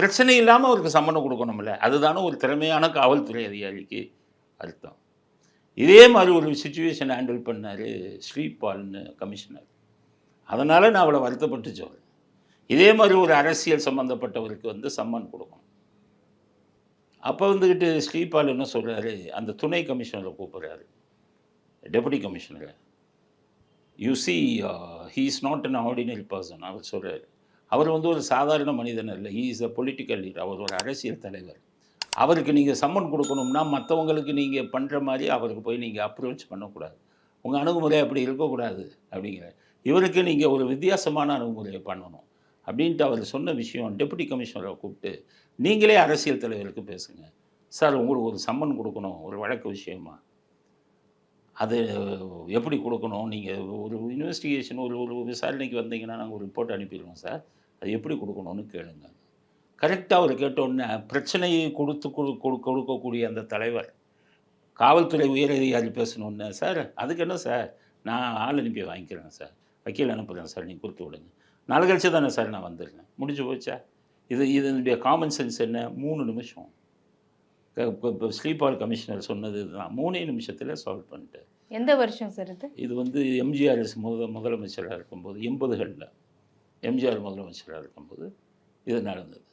பிரச்சனை இல்லாமல் அவருக்கு சம்மந்தம் கொடுக்கணும்ல. அதுதானே ஒரு திறமையான காவல்துறை அதிகாரிக்கு அர்த்தம். இதே மாதிரி ஒரு சுச்சுவேஷன் ஹேண்டில் பண்ணார் ஸ்ரீபால்னு கமிஷனர் அதனால் நான் அவளை வருத்தப்பட்டு சொல்கிறேன் இதே மாதிரி ஒரு அரசியல் சம்மந்தப்பட்டவருக்கு வந்து சம்மன் கொடுக்கணும். அப்போ வந்துக்கிட்டு ஸ்ரீபால் என்ன சொல்கிறாரு அந்த துணை கமிஷனரை கூப்பிட்றாரு. Deputy கமிஷனரை you see he is not an ordinary person அவர் சொல்கிறார் அவர் வந்து ஒரு சாதாரண மனிதன் இல்லை he is a political leader அவர் ஒரு அரசியல் தலைவர். அவருக்கு நீங்கள் சம்மன் கொடுக்கணும்னா மற்றவங்களுக்கு நீங்கள் பண்ணுற மாதிரி அவருக்கு போய் நீங்கள் அப்ரோச் பண்ணக்கூடாது. உங்கள் அணுகுமுறை அப்படி இருக்கக்கூடாது அப்படிங்கிற இவருக்கு நீங்கள் ஒரு வித்தியாசமான அணுகுமுறையை பண்ணணும் அப்படின்ட்டு அவர் சொன்ன விஷயம் டெப்புட்டி கமிஷனரை கூப்பிட்டு நீங்களே அரசியல் தலைவருக்கு பேசுங்க. சார் உங்களுக்கு ஒரு சம்மன் கொடுக்கணும் ஒரு வழக்கு விஷயமா? அது எப்படி கொடுக்கணும்? நீங்கள் ஒரு இன்வெஸ்டிகேஷன் ஒரு ஒரு விசாரணைக்கு வந்தீங்கன்னா நாங்கள் ஒரு ரிப்போர்ட் அனுப்பிடுவோம் சார் அது எப்படி கொடுக்கணும்னு கேளுங்க. கரெக்டாக அவர் கேட்டோன்னே பிரச்சனையை கொடுத்து கொடு கொடு- கொடுக்கக்கூடிய அந்த தலைவர் காவல்துறை உயரதிகாரி பேசணுன்னு சார் அதுக்கு என்ன சார் நான் ஆள் அனுப்பி வாங்கிக்கிறேன் சார் வக்கீல் அனுப்புகிறேன் சார் நீங்கள் கொடுத்து விடுங்க. நாலு கழிச்சு தானே சார் நான் வந்துடுறேன். முடிஞ்சு போச்சா? இது இதனுடைய காமன் சென்ஸ் என்ன? மூணு நிமிஷம். இப்போ ஸ்லீபால் கமிஷனர் சொன்னது இதுதான். மூணே நிமிஷத்தில் சால்வ் பண்ணிட்டு எந்த வருஷம் சார் இது? இது வந்து எம்ஜிஆர் முத முதலமைச்சராக இருக்கும்போது எண்பதுகளில். எம்ஜிஆர் முதலமைச்சராக இருக்கும்போது இது நடந்தது.